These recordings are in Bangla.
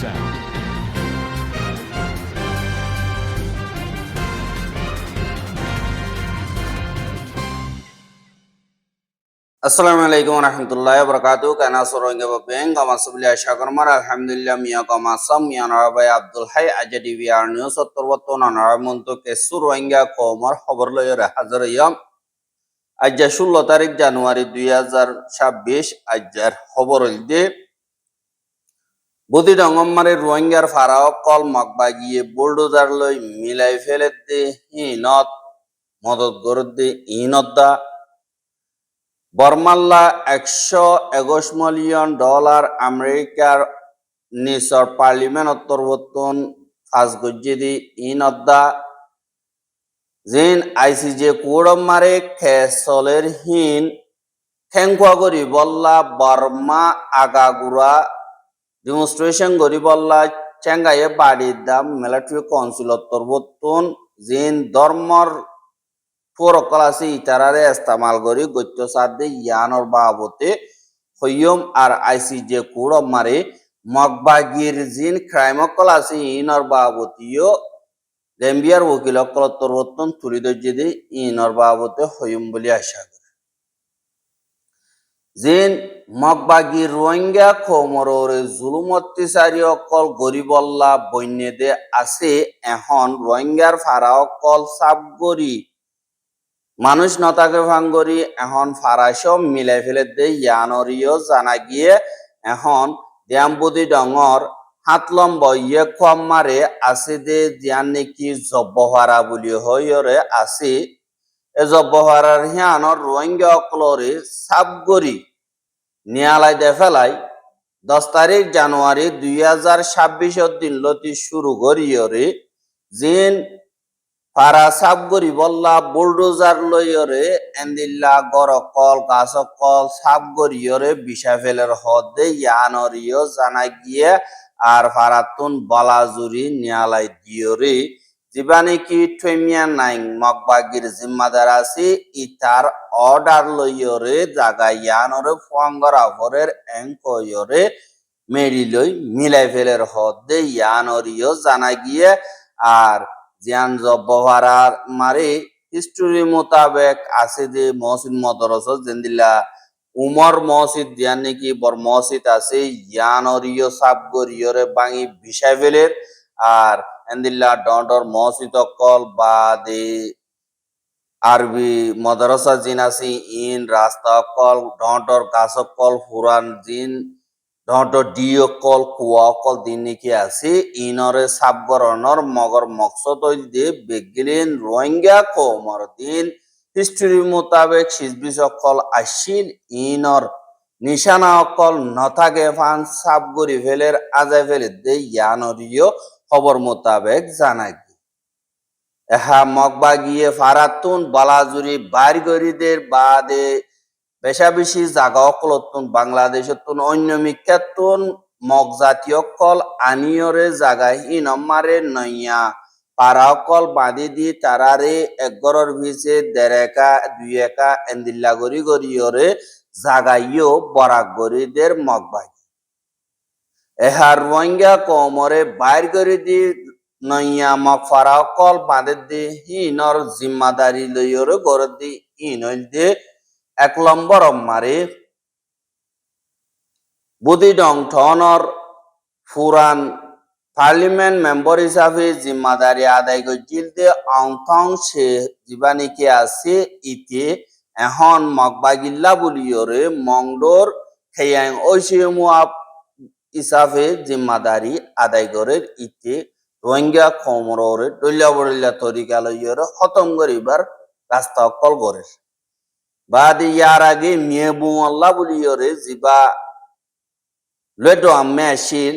sound. আসসালামু আলাইকুম রহমতুল্লাহ বরকাতু আশা আলহামদুলিল্লাহ মিয়া মিয়া নরাবাই আব্দুল হাই আজাদি বিআর নিউজ সত্তর নরামন্ত কেসু রোহিঙ্গা কমর খবর লয়রে হাজার ইয়াম আজ্জা ষোলো তারিখ জানুয়ারি দুই হাজার ছাব্বিশ আজ্জার খবর হইতে বুদি ডঙ্গম্মারে রোহিঙ্গার ফারাও কল মকবা গিয়ে বুলডোজার লই মিলাই ফেলে দে হিনত, মদত গরদ দে বর্মাল্লা একশো একুশ মিলিয়ন ডলার আমেরিকার নিচর পার্লিমেন্ট অন্তর্বর্তন ফাঁস গজ্জিদি ইনদ্দা জিন আইসিজে কুড়ম মারে খেসলের হিন খেংকুয়া করি বল্লা বর্মা আগাগুড়া ডেমনস্ট্রেশন করি বল্লা চেঙ্গাইয়ে বাড়ির দাম মিলিটারি কাউন্সিল অন্তর্বর্তন জিন ধর্মর ফোরকল আছে ইতারারে ইস্তেমাল করি গত্য সাদে ইয়ানর বাবতে হইয়ম আর আইসি যে কুড়ম মারে মগবাগির জিন ক্রাইমকল আছে ইনর বাবতীয় গেম্বিয়ার ওকিল অকল তরবর্তন তুলি দর্জিদে ইনর বাবতে হইয়ম বলে আশা করে জিন মগবাগি রোহিঙ্গা খমররে জুলুম অত্যাচারী অকল গরিবল্লা বন্যদে আছে, এখন রোহিঙ্গার ফারা অকল সাবগরি মানুষ নতাকে ভাঙ্গরি এখন ফারাইস মিলাই ফেলে দে ইয়ানরিও জানা গিয়ে এখন দিয়াম্বুদি ডঙর হাত লম্ব ইয়ে কম মারে আছে দে জিয়ান নেকি জব্বহারা বুলি হইরে আছে। এ জব্বহারার হিয়ানর রোহিঙ্গা অকলরে সাবগরি নিয়ালাই দে ফেলাই দশ তারিখ জানুয়ারি দুই হাজার ছাব্বিশের দিন লতি শুরু করিয়রে জিন পারা সাবগরি বল্লা বুলডোজার লইয়রে এন্দিল্লা গর কল, গাছ কল সাবগরিয়রে বিষা ফেলের হদে ইয়ানরিও জানা গিয়ে আর ফারাতুন বালাজুরি নিয়ালাই দিয়রে জীবানি কি ঠেমিয়া নাই মগবাগির জিম্মাদার আছে ইতার অর্ডার লইয়রে জাগা ইয়ানরে ফঙ্গর আফরের এঙ্কয়রে মেরি লই মিলাই ফেলের হদে ইয়ানরিও জানা গিয়ে আর জিয়ান জব্বহারার মারে হিস্টোরি মোতাবেক আছে যে মহসিদ মদরস জেন্দিল্লা উমর মসজিদ জিয়ান নাকি বর মসজিদ আছে ইয়ান ইয়ানরিও সাবগরিয়রে বাঙি ভিসাই ফেলের আর এন্দিল্লা ডন্ডর মসজিদ অকল বা দে আরবি মদরসা জিন আছে ইন রাস্তা অকল ডন্ডর গাছ অকল ফুরান জিন ধট ডিও কল, কুয়া কল দিন নাকি আছে ইনরে সাবগরণর মগর মকসদ দে বেগিলিন রোহিঙ্গা কোমর দিন। হিস্ট্রি মোতাবেক সিজবি সকল আসিল, ইনর নিশানা অকল নথাকে ফান সাবগরি ফেলের আজাই ফেলে দে ইয়ানরিও খবর মোতাবেক জানাই এহা মগবা গিয়ে ফারাতুন বালাজুরি বাড়িগরিদের বাদে বেশা বেশি জাগা অকলতুন বাংলাদেশতুন অন্য মিক্ষাতুন মগ জাতীয় কল আনিয়রে জাগা হিনমারে নইয়া। পারা অকল বাঁধি দি তারারে একগরর ভিসে দেড় একা দুই একা এন্দিল্লা গরি গরিয়রে জাগাইও বরাক গরিদের মগবাই এহার রোহিঙ্গা কোমরে বাইর গরি দি, নইয়া মগ ফারা অকল বাঁধে দি, হিনর জিম্মাদারি লইয়রে গর দি হিনইল দিয়ে এক নম্বর মারে। বুদি ডং ঠনর ফুরান পার্লিমেন্ট মেম্বার হিসাবে জিম্মাদারি আদায় করছিল দে, অংথং সে জীবানিকে আছে ইতে এখন মগবাগিল্লা বলিয়রে মংডোর খেয়াং ঐসিয়মু হিসাবে জিম্মাদারি আদায় করে ইতে রোহিঙ্গা খমরে ডলিয়া বড়িয়া তরিকা লইয়রে খতম করিবার রাস্তা অকল করে। বাদ ইয়ার আগে মিয়ে বুয়াল্লা বলিয়রে জিবা লেটো আম্মে আসিল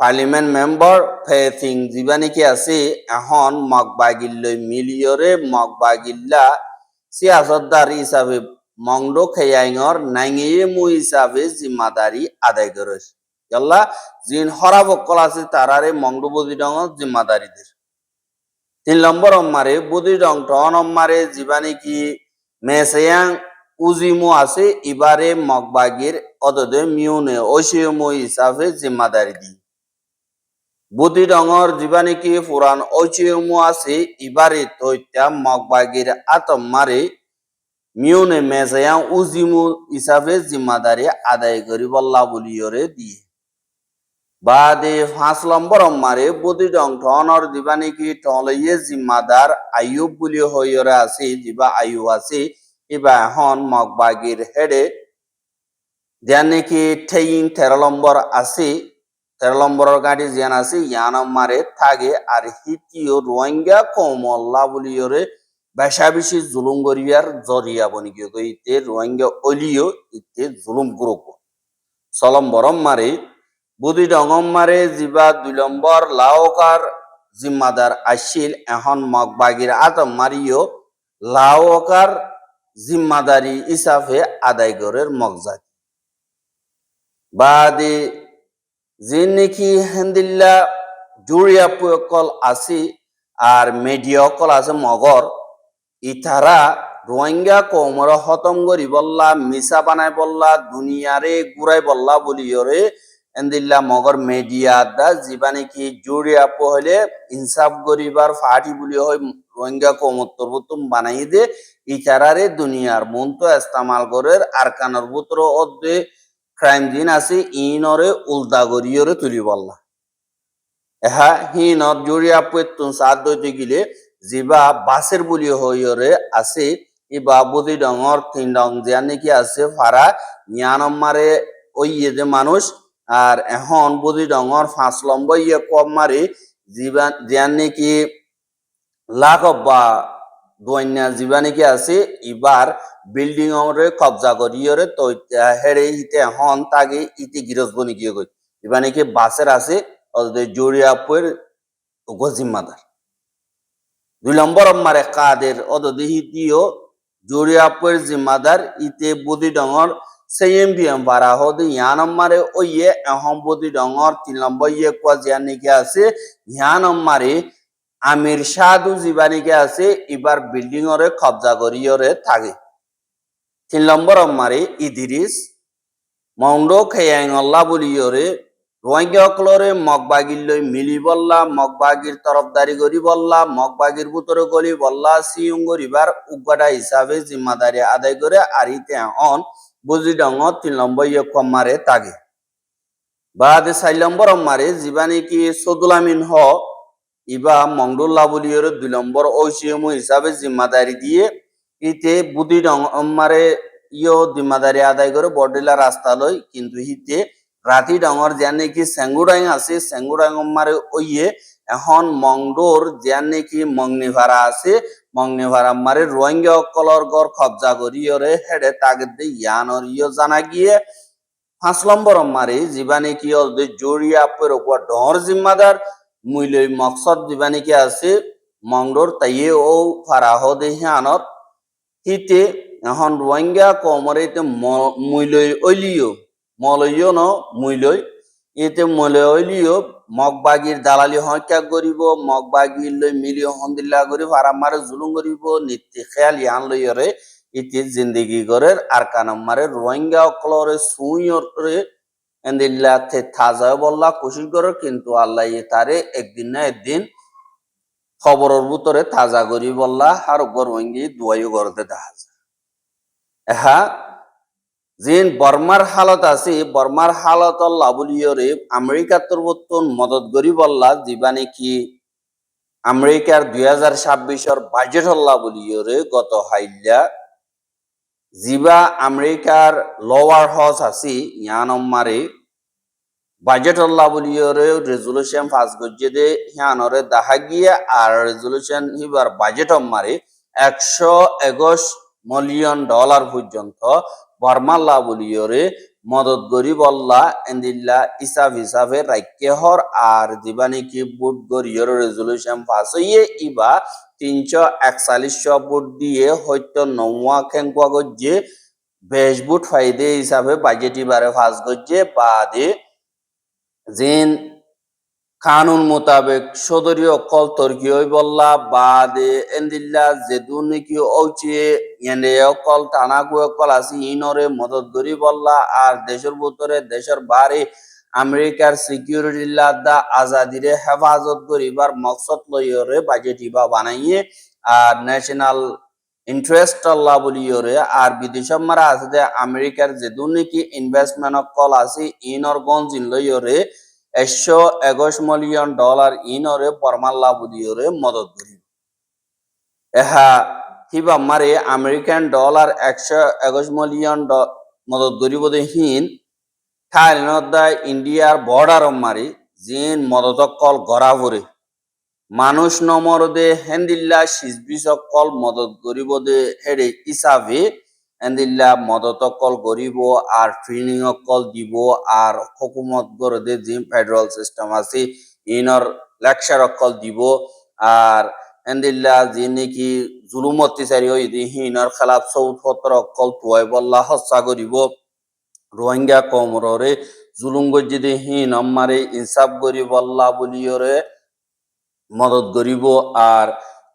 পার্লিমেন্ট মেম্বার ফেথিং জিবা নাকি আছে এখন মগবাগিল্লৈ মিলিয়রে মগবাগিল্লা সিয়াসতদার হিসাবে মংডো খেয়াইঙর নাঙিয়ে মু হিসাবে জিম্মাদারি আদায় করে ইয়াল্লা জিন হরাবকল আছে তারারে মংডো বদি ডঙর জিম্মাদারিদের। তিন নম্বর অম্মারে বদি ডং টন অম্মারে জিবা নাকি মেসেয়াং উজিমো আছে, ইবারে মগবাগির অদদে মিউনে ওসিয়মো হিসাবে জিম্মাদারি দি। বুদ্ধি ডঙর জীবানিকি পুরাণ ঐচিয়মু আছে, ইবারে তৈত্যা মগবাগির আতম মারে, মিউনে মেজায়া উজিমু হিসাবে জিম্মাদারি আদায় করি বল্লা বলিয়রে দিয়ে। বাদে পাঁচ নম্বর মারে বুদ্ধি ডং টনর দিবানিকি টলইয়ে জিম্মাদার আয়ুব বুলি হইয়রে আছে, যিবা আয়ু আছে, ইবা এখন মগবাগির হেডে যার নাকি ঠেইন তেরো নম্বর আছে তেরো নম্বরের গাড়ি জিয়ান আছে ইয়ান মারে থাকে আর হিতিও রোহিঙ্গা কমল্লা বলিয়রে বেশা বেশি জুলুম করিয়ার জরিয়া বনি গিয়ে ইতে রোহিঙ্গা অলিও, ইতে জুলুম গ্রুপ বরম মারে বুদি ডঙম মারে জিবা দুই নম্বর লাওকার জিম্মাদার আসিল এখন মগ মগবাগির আতম মারিও লাওকার জিম্মাদারি হিসাবে আদায় করের মগজাত। বাদে যে নাকি হেন্দিল্লা জুড়িয়া কল আছে আর মেডিয়া কল আছে মগর ইতারা রোহিঙ্গা কমর হতম করি বললা মিসা বানাই বললা দুনিয়ারে গুড়াই বললা বলিয়রে এন্দিল্লা মগর মেডিয়া দা যিবা নাকি জুড়িয়া হলে ইনসাফ গরিবার ফাটি বলি হয় রোহিঙ্গা কমত্তর বুতুম বানাই দে ইতারারে দুনিয়ার মন তো ইস্তেমাল করে আর কানর বুতর অদ্দে ক্রাইম দিন আছে ইনরে উল্টা গরিয়রে তুলি বললা। এহা হিনর জড়িয়া পেতুন সাত দইতে গিলে জিবা বাসের বুলি হইয়রে আছে, ইবা বুদি ডঙর তিন ডং জিয়া নাকি আছে ফারা নিয়ানম্মারে ওই ইয়ে যে মানুষ আর এখন বুদি ডঙর পাঁচ লম্ব ইয়ে কম মারে জিবা জিয়ান নাকি লাখ বা দৈন্যা জিবা নাকি আছে ইবার বিল্ডিং রে কবজা করিয়রে তো হেরে ইতে হন তাগে ইতে গিরজ বনি গিয়ে গই ইবা নাকি বাসের আছে ওদের জড়িয়াপুর গজিম্মাদার দুই নম্বর মারে কাদের অদে হিতিও জড়িয়াপুর জিম্মাদার ইতে বুদি ডঙর আছে ইয়ান মারে আমির শাহদু জিবানিকে আছে এবার বিল্ডিং ওরে কবজা করিয়রে থাকে তিন নম্বর মারে ইদিরিস মৌন্ড খেয়াঙ্গল্লা বলিয়রে রোহিঙ্গা অকলরে মগবাগির মিলি বললা মগবাগির তরফদারি করি বললা মগবাগির বুতরে গলি বললা সিউং গরিবার উগাডা হিসাবে জিম্মাদারি আদায় করে আর ইতে অন বুঝি ডঙ তিন নম্বর ইয়ে কম মারে তাগে। বাদে চার নম্বর মারে জীবানি কি সদুলামিন হ, ইবা মংডুল্লাহ বলিয়র দুই নম্বর ঐসিএম হিসাবে জিম্মাদারি দিয়ে, ইতে বুদ্ধি মারে ইয় জিম্মাদারি আদায় করে বডিলা রাস্তা লই কিন্তু হিতে রাতি ডঙর যে নাকি সেঙ্গুডাং আছে সেঙ্গুডাং মারে ওইয়ে এখন মংডোর যে নাকি মংনিভাড়া আছে মংনিভাড়া মারে রোহিঙ্গা কলর গড় কবজা করিয়রে হেডে তাগে দে ইয়ানর ইয় জানা গিয়ে। পাঁচ নম্বর মারে জীবা নাকি জড়িয়া আপের উপর ডর জিম্মাদার, মুইলই মকসদ দিবা নাকি আছে, মংডোর তাইয়ে ও ফারাহ দেহি আনত হিতে এখন রোহিঙ্গা কমরে মুইলই অলিও, মলইও ন, মুইলই এতে মলে অলিও মগবাগির দালালি হত্যা করিব, মগবাগির লই মিলি হন্দিল্লা করি ফারামারে জুলুম করিব, নিত্য খেয়াল ইয়ান লইয়রে ইতি জিন্দিগি করে আর কানম মারে রোহিঙ্গা অকলরে সুইয়রে এন্দিল্লা তে থাজা বললা কোশিশ করে কিন্তু আল্লাহ তারে একদিন না একদিন খবরের ভিতরে তাজা করি বললা, আর গরমঙ্গি দুয়াইও করতে দেখা যায় এহা জিন বর্মার হালত আছে বর্মার হালত লাবুলিয়রে আমেরিকার তরবতন মদত করি বললা যিবা নাকি আমেরিকার দুই হাজার ছাব্বিশর বাজেট হল্লা বলিয়রে গত হাইল্লা জিবা আমেরিকার লোয়ার হাউস আছে ইয়ানম্মারে বাজেট হল্লা বলিয়রে রেজুলেশন পাস করছে দে হিয়ানরে দেখা গিয়ে আর রেজুলেশন হিবার বাজেট মারে একশো একুশ মিলিয়ন ডলার পর্যন্ত বর্মাল্লা বলিয়রে মদত গরি বল্লা এন্দিল্লা ইসাব হিসাবে রাজ্য হর আর দিবানিকি বুট গরিয়র রেজুলেশন পাস হইয়ে ইবা তিনশো একচাল্লিশ বুট দিয়ে হয়তো নৌয়া খেঙ্কুয়া গজ্জে বেশ বুট ফাইদে হিসাবে বাজেট ইবারে পাস গজ্জে বাদে জিন কানুন মোতাবেক সদরীয় কল তর্কি হই বললা বাদে এন্দিল্লা যেদু নাকি ঔচে এনে কল টানা গুয়ে কল আছে ইনরে মদত ধরি বললা আর দেশের ভিতরে দেশের বাড়ি, আমেরিকার সিকিউরিটি লাদা আজাদিরে হেফাজত করিবার মকসদ লইয়রে বাজেট ইবা বানাইয়ে, আর ন্যাশনাল ইন্টারেস্ট আল্লাহ বলিয়রে, আর বিদেশ মারা আছে যে আমেরিকার যে দুর্নীতি ইনভেস্টমেন্ট কল আছে ইনর গঞ্জিন লইয়রে এহা হিবা মারে আমেরিকান ডলার একশো একুশ মিলিয়ন মদত ইন্ডিয়ার বর্ডার মারি জিন মদত কল গড়া ভরে। মানুষ নমরদে হেন্দিল্লা সিজবিসকল মদত গরিব দে হেডে হিসাবে হেন্দিল্লা মদত কল গরিব আর ট্রেনিং কল দিব আর হকুমত গরদে যে ফেডারেল সিস্টেম আছে, ইনর লেকচার কল দিব আর হেন্দিল্লা যে নাকি জুলুম অত্যাচারী হই দি হিনর খেলাফ চৌথর কল তুয়াই বল্লা হস্যা করিব রোহিঙ্গা কমররে জুলুম গজ্জিদে হিন আমারে ইনসাফ করি বল্লা বলিয়রে মদত করিব আর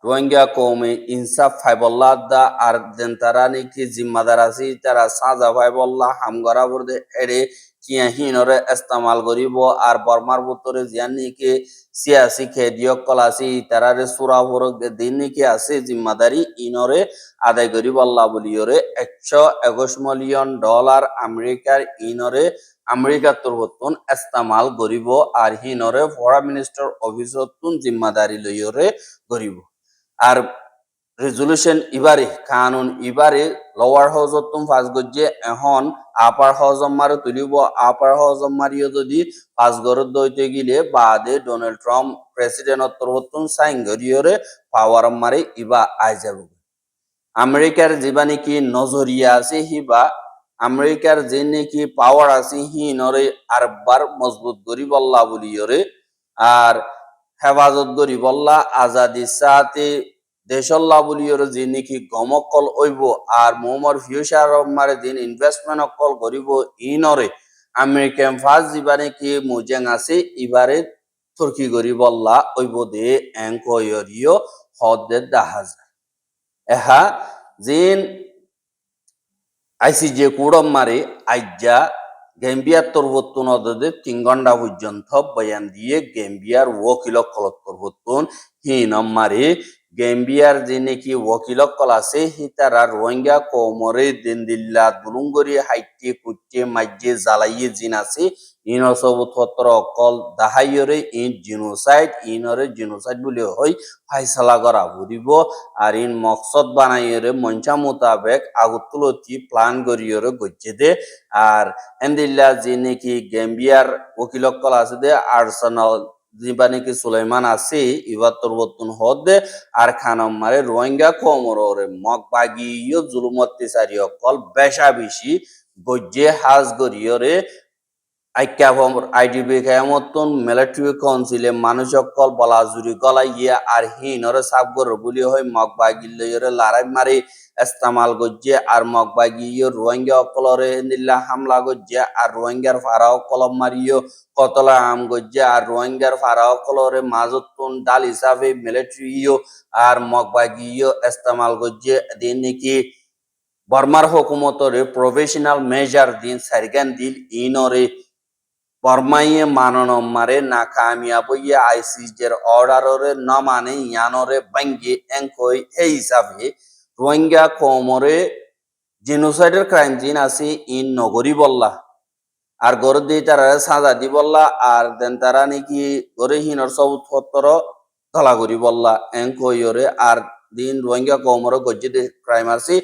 রোহিঙ্গা কৌমে ইনসাফ ফাইবল্লা দা আর দেন তারা নাকি জিম্মাদার আছে, তারা সাজা ফাইবল্লা হাম করা বলতে এড়ে কিয়া হিনরে ইস্তেমাল করিব আর বর্মার ভিতরে জিয়ান নাকি সিয়াসি খেদিয়ক কল আছে তারারে সুরা ফরক দিন নাকি আছে জিম্মাদারি ইনরে আদায় করিব আল্লাহ বলিয়রে একশো একুশ মিলিয়ন ডলার আমেরিকার ইনরে আমেরিকার তরফতুন ইস্তেমাল করিব আর হিনরে ফরেন মিনিস্টার অফিসতুন জিম্মাদারি লইয়রে করিব আর রেজুলেশন ইবারে, কানুন ইবারে লোয়ার হাউসতুন পাস গজ্জে, এখন আপার হাউস মারে তুলিব আপার হাউস মারিও যদি পাস গরত দইতে গিলে, বাদে ডোনাল্ড ট্রাম্প প্রেসিডেন্ট তরফতুন সাইন করিয়রে পাওয়ার মারে ইবা আই যাব আমেরিকার যিবা নাকি নজরিয়া আছে হিবা আমেরিকার যে নাকি পাওয়ার আছে হি নরে আরবার মজবুত করি বল্লা বলিয়রে আর হেফাজত করি, বল্লা আজাদি সাথে দেশল্লা বলিয়রে যে নাকি গমকল ওইব আর মোহাম্মদ ফিউচার মারে দিন ইনভেস্টমেন্ট কল করিব, ইনরে আমেরিকান ফার্স্ট যিবা নাকি মুজেং আছে, ইবারে তুর্কি করি, বল্লা ওইব দে এঙ্কয়রিও হদে যায় এহা জিন আইসিজে কুড়ম মারে আইজা গেম্বিয়ার তরবত্তুন অদদে তিন ঘণ্টা পর্যন্ত বয়ান দিয়ে গেম্বিয়ার ওকিল কলত তরবত্তুন। হিনম মারে গেম্বিয়ার যে নাকি ওকিল কল আছে, হি তারা রোহিঙ্গা কোমরে দিন দিল্লা, দুলুঙ্গরি হাইটে কুটে মাইজে জ্বালাইয়ে জিন আছে ইন সবুতর অকল দাহাইয়রে ইন জিনোসাইড, ইনরে জিনোসাইড বলে হয় ফাইসালা করা বুঝিব আর ইন মকসদ বানাইয়রে মঞ্চা মোতাবেক আগতুলতি প্লান করিয়রে গজ্জে দে। আর এন্দিল্লা যে নাকি গেম্বিয়ার ওকিলকল আছে দে আর্সেনাল যিবা নাকি সুলাইমান আছে ইবার তরবতুন হদ দে। আর খানম মারে রোহিঙ্গা কোমরে মগ বাগিও জুলুমত্তি সারি অকল বেশা বেশি গজ্জে হাজ গরিয়রে আইডিবি কেমতন মিলিটারি কাউন্সিলে মানুষ অকল বলা জুরি গলাইয়া আর হিনরে সাবগর বলি হয় মগ বাগিলরে লড়াই মারি ইস্তেমাল গজ্জে আর মগ বাগিও রোহিঙ্গা অকলরে নিল্লা হামলা গজ্জে আর রোহিঙ্গার ফারা অকলম মারিও কতলা আম গজ্জে আর রোহিঙ্গার ফারা অকলরে মাজতুন ডাল হিসাবে মিলিটারিও আর মগ বাগিও ইস্তেমাল গজ্জে দিন নাকি বর্মার হুকুমতরে প্রফেশনাল মেজার দিন সারিগান দিল ইনরে কামিয়াব ইয়ে আইসিজের অর্ডাররে ন মানে ইয়ানরে বাঙ্গি এঙ্কই এই হিসাবে রোহিঙ্গা কোমরে জেনোসাইডের ক্রাইম জিন আছে ইন নগরী বল্লা। আর গর দিয়ে তারা সাজা দি বললা, আর দেন তারা নাকি গরে হিনর সৌথর ধলা করি বললা এঙ্কইরে আর দিন রোহিঙ্গা কোমরে গজ্জে ক্রাইম আছে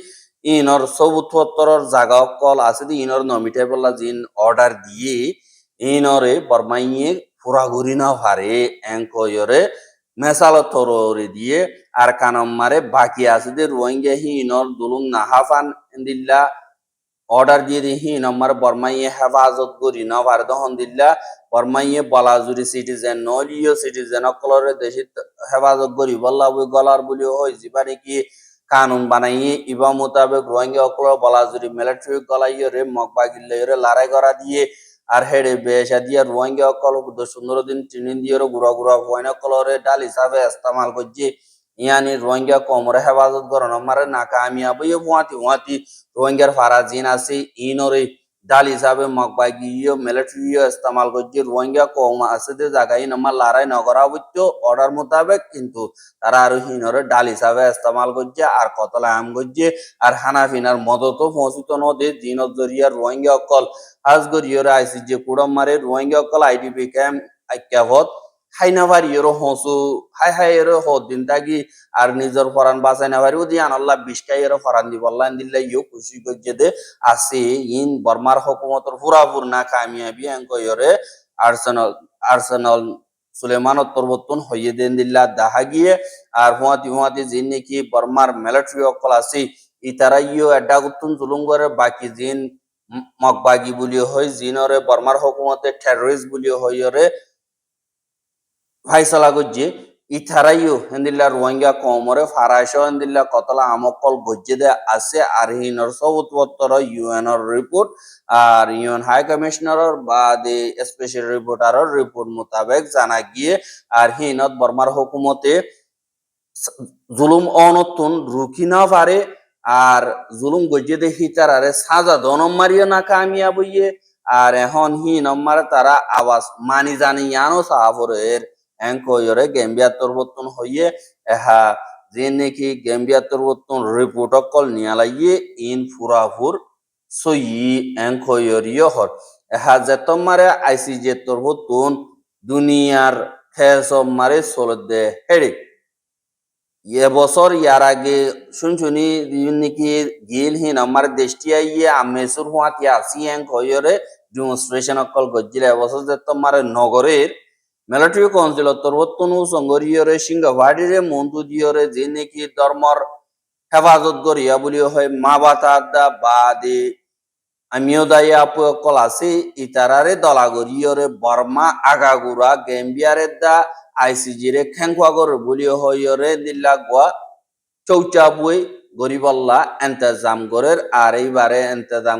ইনর সবুথর জাগা কল আছে ইনর নমিটাই বললা জিন অর্ডার দিয়ে ইনরে বরমাইয়ে ফুরা ঘুরি না পারে এঙ্কয়রে মেসাল তররে দিয়ে আর কানম মারে বাকি আছে যে রোহিঙ্গা হি ইনর দুলুং না হাফান দিল্লা অর্ডার দিয়ে দি হি নম্বর বর্মাইয়ে হেফাজত করি না পারে তখন দিল্লা বর্মাইয়ে বলাজুরি সিটিজেন নলিও সিটিজেন অকলরে দেশে হেফাজত করি বল্লা বই গলার বলি হয় যিবা নাকি কানুন বানাইয়ে ইবা মোতাবেক রোহিঙ্গা অকলর বলাজুরি মিলিটারি গলাইয়ে রে মগ বাগিল্লে লড়াই করা দিয়ে আর হেডে বেসা দিয়া রোহিঙ্গা অকল সুন্দর দিন ট্রেনিং দিয়ে গুড়া গুড়া হইন অকলরে ডাল হিসাবে ইস্তেমাল করছে। ইয়ানি রোহিঙ্গা কমরে হেফাজত করানো মারে না কামিয়াব ইয়ে হুয়াতি হুয়াতি রোহিঙ্গার ফারাজিন আছে, ইনরে ডাল হিসাবে মগবাগিও মিলিটারিও ইস্তেমাল করছে রোহিঙ্গা কম আছে যে জায়গায় নাম্বার লড়াই নগরা বুঝত অর্ডার মোতাবেক কিন্তু তারা আরও হিনরে ডাল হিসাবে ইস্তেমাল করছে আর কতলা আম করছে আর হানাফিনার মদতও পৌঁছিত নদে দিনত জরিয়া রোহিঙ্গা অকল হাজগরিয়র আইসি যে কুড়ম মারে রোহিঙ্গা অকল আইডিপি ক্যাম্প আইক্যাভত হাইনাভার ইয়েরো হসু হাই হাই এরো হদ দিন তাগি আর নিজের ফরান বাঁচাই না পারি ওদি আনাল্লাহ বিশকাই এরো ফরান দিব। আল্লাহ দিল্লা ইও খুশি করছে দে। আছে ইন বর্মার হকুমতর পুরাপুর না কামিয়াবি অঙ্ক ইয়রে আর্সেনাল আর্সেনাল সুলেমানত পরবর্তন হইয়ে দেন দিল্লা দাহা গিয়ে। আর হুয়াতি হুয়াতি জিন নাকি বর্মার মিলিটারি অকল আছে ইতারা ইও এডা গুতুন জুলুম করে, বাকি জিন মগবাগি বুলিও হয় জিনরে বর্মার হকুমতে টেররিস্ট বুলিও হইরে ফাইসালা গজ্জে ইথারাইও হেন্দিল্লা রোহিঙ্গা কমরে ফারাইশ হেন্দিল্লা কতলা আমকল গজ্জে দে আছে আর হিনর সব উৎপত্তর ইউএনর রিপোর্ট, আর ইউএন হাই কমিশনারর বা দি স্পেশাল রিপোর্টারর রিপোর্ট মোতাবেক জানা গিয়ে, আর হিনত বর্মার হুকুমতে জুলুম অনতুন রুখি না পারে, আর জুলুম গজ্জে দে হিতারারে সাজা দনম মারিও না কামিয়া বইয়ে আর এখন হি নম্বর তারা আওয়াজ মানি জানি ইয়ানো সাহাবরের এঙ্কো ইয়রে গেম্বিয়া তরবতন হইয়ে এহা যে নাকি গেম্বিয়া তরবতন রিপোর্ট অকল নিয়ালাইয়ে ইন ফুরাফুর সই এঙ্কো ইয়রিয় হর। এহা যেতম মারে আইসি যে তরবতন দুনিয়ার খেসব মারে চলদে হেড়ে। এবছর ইয়ার আগে শুনছুনি নাকি গিল হিন আমার দেশটি আইয়ে আমেসুর হুয়াতি এঙ্ক হইরে ডেমনস্ট্রেশন অকল গজ্জিলে। এবছর যে তোমার নগরের মিলিটারি কাউন্সিল তরবত্তনু সংগরিয়রে সিংহবাড়িরে মন্তু দিয়রে যে নাকি ধর্মর হেফাজত করিয়া বলি হয় মা বাতা বাদে। আমিও দায়ী অকল আছে ইতারারে, দলাগরিয়রে, বর্মা, আগাগুড়া, গেম্বিয়ারে দা আইসিজি রে খেংকুয়াগর বলি হইরে দিল্লা গোয়া চৌচা বই গরিবল্লা এন্তেজাম গরের আর এইবারে এন্তেজাম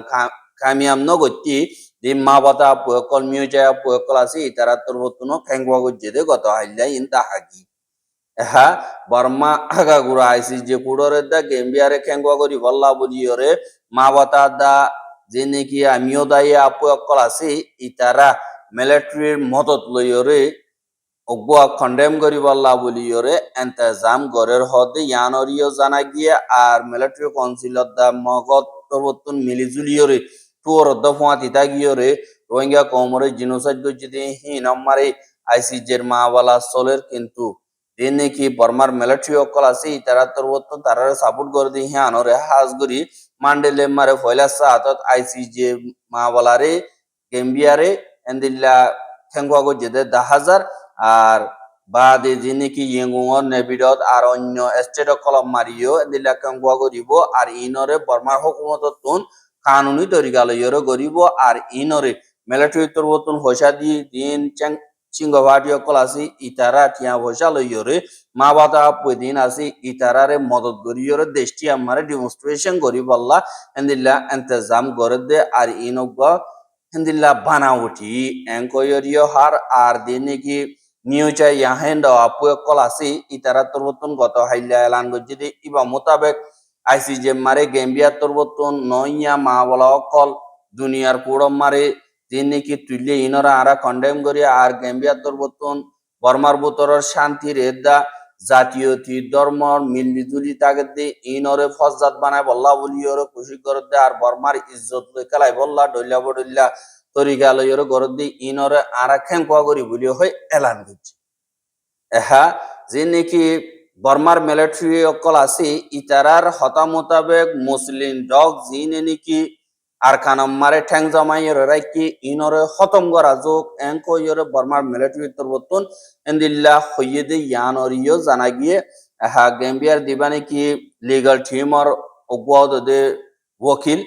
কামিয়াম নগতি দি মা বাতা পুয়কল মিউজা পুয়কল আছে তোর বতুনো খেংকুয়া গজ্জেদে গত হাইলা ইনতা হাগি। এহা বর্মা আগা গুড়া আইসি যে কুড়রে দা গেম্বিয়ারে খেংকুয়া গরি বল্লা বলিয়রে মা বাতা দা যে নাকি আমিও দায়ী আপু অকল আছে ইতারা মিলিটারির মদত লইয়রে অগুয়া খন্ডেম করি বল্লা বলিয়রে এন্তেজাম গরের হদে ইয়ানরিও জানা গিয়ে আর মিলিটারি কাউন্সিলত দা মগত পরবর্তন মিলিজুলিয়রে দা ফুয়া তিতা গিয়রে রোহিঙ্গা কমরে জিনোসাইড গজ্জিতে হি নম্বরে আইসিজের মাওয়ালা চলের কিন্তু যে নাকি বর্মার মিলিটারি অকল আছে তারা সাপোর্ট করে দিয়ে হি আনরে হাজ গরি মান্ডেলে মারে ফয়লাসা হাতত আইসিজে মাওয়ালারে গেম্বিয়ারে এন্দিল্লা ঠেঙ্গুয়া গজ্জেতে দা হাজার আর বাদে যে নাকি ইয়েঙ্গুঙর নেবিডত আর অন্য স্টেট কলম মারিও দিলা কেঙ্গুয়া করিব আর ইনরে বর্মার হুকুমত তুন কানুনি তরিকা লইয়রে গরিব আর ইনরে। মিলিটারি তরবতুন হসা দি দিন, চেং সিংহভাটি অকল আছে ইতারা টিয়া পয়সা লইয়রে মা বাতা দিন আছে ইতারারে মদত করিয়রে দেশটি আমারে ডেমনস্ট্রেশন করি, বললা। এন্দিল্লা এন্তেজাম করে দে আর ইনগা হেন্দিল্লা বানাউটি এঙ্কয়রিয় হার, আর দিন নাকি নিউজা ইয়াহেন্ড আপুয়ে কল আছে ইতারা তরবতন গত হাইলা এলান গজ্জিদে ইবা মোতাবেক আইসিজে মারে গেম্বিয়া তরবতন, নইয়া মা বলা অকল, দুনিয়ার কুড়ম মারে যে নাকি তুলে ইনরা আরা কন্ডেম করি আর গেম্বিয়া তরবতন, বর্মার বুতরের শান্তির এদা জাতীয়তি ধর্ম, মিলমিজুলি তাকে দে, ইনরে ফজাত বানায় বল্লা বলি ওরে খুশি করে দে, আর বর্মার ইজ্জত লই খেলাই বল্লা, ডইলা বডইলা তরিকা ওরে গর দি, ইনরে আরা খেং কোয়া করি বলি হয় এলান করছে। এহা যে নাকি বর্মার মিলিটারি অকল আছে ইতারার হতা মোতাবেক মুসলিম ডগ জিনে নাকি আর খানম মারে ঠ্যাং জমাই রাইকি, ইনরে খতম করা যোগ এঙ্ক ইয়রে বর্মার মিলিটারি তরবতন এন্দিল্লা হইয়েদে ইয়ানরিও জানা গিয়ে হা গেম্বিয়ার দিবা নাকি লিগাল টিমর অগুয়াদে ওকিল।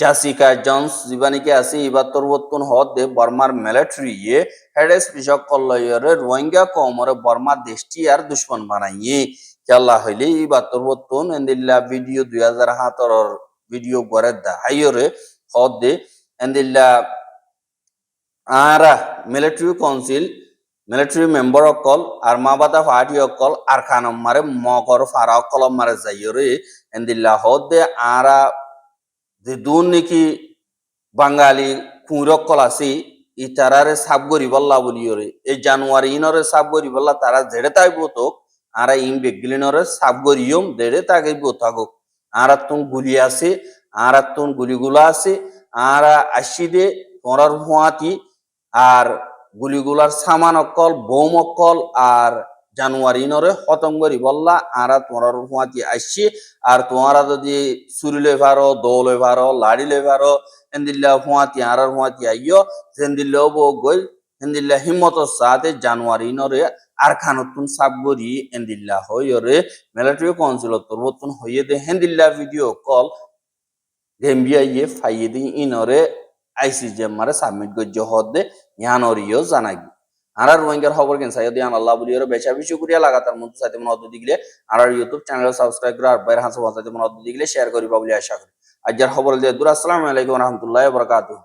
জাসিকা জনস দিবা নাকি আছে ইবার তরবতন হদ বর্মার মিলিটারি ইয়ে হেডেস বিশক কল্লয়রে রোহিঙ্গা কমরে বর্মা দেশটি আর দুশ্মন বানাইয়ে। চাল্লা হইলে ইবার তরবতন এন্দিল্লা ভিডিও দুই হাজার হাতর video goredda hayore hodde endilla ara military council military member অকল, আর মাবাদা পার্টি অকল, আর খানম মারে মগর ফারা অকল মারে যাইরে এন্দিল্লা হদে আরা যে দুন নাকি বাঙালি কুঁরকল আছে ইতারারে সাব গরি বল্লা বলিওরে এই জানুয়ারি ইনরে সাব গরি বল্লা, তারা জেড়ে তাই বোতক আরা ইন বেগলিনরে সাব গরিয়ম দেড়ে তাকে বোতাগো আরা তুন গুলি আছে আরা তুন গুলিগুলা আছে আরা আসি দে তোরার হুয়াতি, আর গুলিগুলার সামান অকল বোম অকল আর জানুয়ারি নরে খতম করি, বললা আরা তোমরা হুয়াতি আসছি আর তোমরা যদি চুরি লই পারো, দৌ লই পারো, লাড়ি লই পারো হেন্দিল্লা হুয়াতি আর হুয়াতি আইয়। হেন্দিল্লা বো গই হেন্দিল্লা হিম্মত সাথে জানুয়ারি নরে আর খানতুন সাবগরি হেন্দিল্লা হইরে মিলিটারি কাউন্সিল তরবতুন হইয়ে দে। হেন্দিল্লা ভিডিও কল গেম্বিয়া ইয়ে ফাইয়ে দি ইনরে আইসিজে মারে সাবমিট গজ্য হদে ইয়ানরিও জানাগি আর রোহিঙ্গার খবর কেন সাইয়দি আন আল্লাহ বলি বেচা বেশি করিয়া লাগাতার মধ্যে সাথে মনে অদ্ভুত দিগলে আর ইউটিউব চ্যানেল সাবস্ক্রাইব করে আর বাইরে হাসা সাথে মনে অদ্ভুত দিগলে শেয়ার করিবা বলে আশা করি। আজ্জার খবর দিয়ে দূর, আসসালামু আলাইকুম রহমতুল্লাহ বরকাতুহ।